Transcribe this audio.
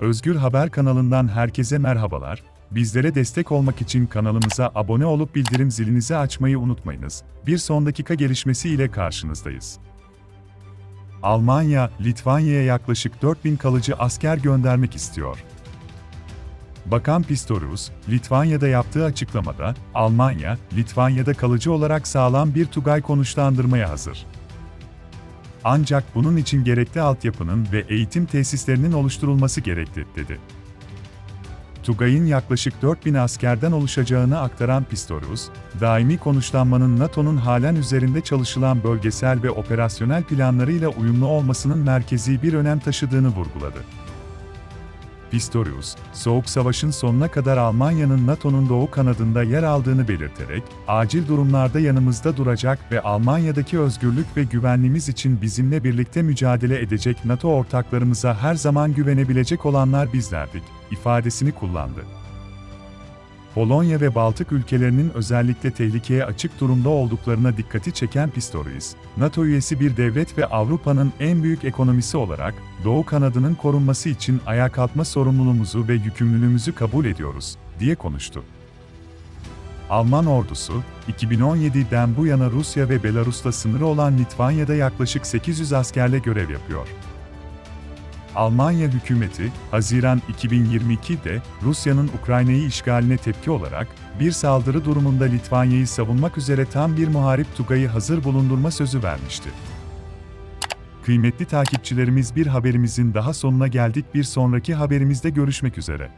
Özgür Haber kanalından herkese merhabalar. Bizlere destek olmak için kanalımıza abone olup bildirim zilinizi açmayı unutmayınız. Bir son dakika gelişmesi ile karşınızdayız. Almanya, Litvanya'ya yaklaşık 4000 kalıcı asker göndermek istiyor. Bakan Pistorius, Litvanya'da yaptığı açıklamada, Almanya, Litvanya'da kalıcı olarak sağlam bir Tugay konuşlandırmaya hazır. Ancak bunun için gerekli altyapının ve eğitim tesislerinin oluşturulması gerekli, dedi. Tugay'ın yaklaşık 4000 askerden oluşacağını aktaran Pistorius, daimi konuşlanmanın NATO'nun halen üzerinde çalışılan bölgesel ve operasyonel planlarıyla uyumlu olmasının merkezi bir önem taşıdığını vurguladı. Pistorius, Soğuk Savaş'ın sonuna kadar Almanya'nın NATO'nun doğu kanadında yer aldığını belirterek, acil durumlarda yanımızda duracak ve Almanya'daki özgürlük ve güvenliğimiz için bizimle birlikte mücadele edecek NATO ortaklarımıza her zaman güvenebilecek olanlar bizlerdik, ifadesini kullandı. Polonya ve Baltık ülkelerinin özellikle tehlikeye açık durumda olduklarına dikkati çeken Pistorius, NATO üyesi bir devlet ve Avrupa'nın en büyük ekonomisi olarak Doğu kanadının korunması için ayağa kalkma sorumluluğumuzu ve yükümlülüğümüzü kabul ediyoruz, diye konuştu. Alman ordusu, 2017'den bu yana Rusya ve Belarus'la sınırı olan Litvanya'da yaklaşık 800 askerle görev yapıyor. Almanya hükümeti, Haziran 2022'de Rusya'nın Ukrayna'yı işgaline tepki olarak bir saldırı durumunda Litvanya'yı savunmak üzere tam bir muharip Tugay'ı hazır bulundurma sözü vermişti. Kıymetli takipçilerimiz bir haberimizin daha sonuna geldik. Bir sonraki haberimizde görüşmek üzere.